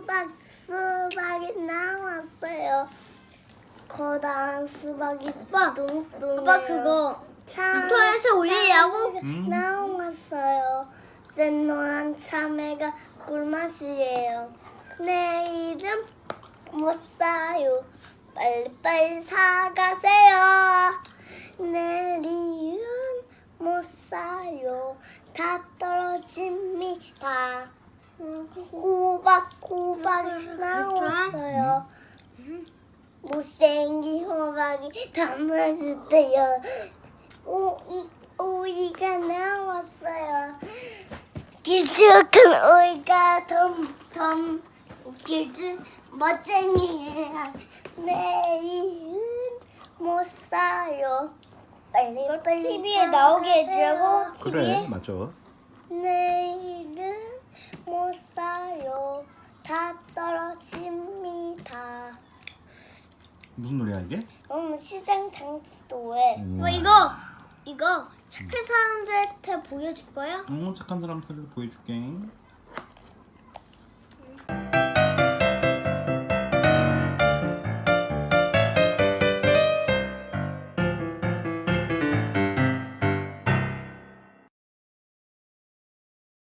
수박 수박이 음. 나왔어요. 커다란 수박이 아빠, 뚱뚱 빠 그거 참, 인터넷에 올리려고? 나왔어요. 샌노한 참외가 꿀맛이에요. 내 이름 못 사요. 빨리빨리 사가세요. 내 이름 못 사요. 다 떨어집니다. 호박 호박이 나왔어요. 못생긴 호박이 담아주세요. 오이 오이가 나왔어요. 길쭉한 오이가 덤덤 길쭉 멋쟁이야. 내일은 못 사요. 빨리 빨리 TV에 나오게. 해주고 그래 TV에 맞아. 내일은 못 사요. 다 떨어집니다. 무슨 노래야 이게? 음, 시장 당도에 우와. 뭐 이거 이거 착한 사람들한테 보여줄 거야? 어 착한 사람한테 보여줄게.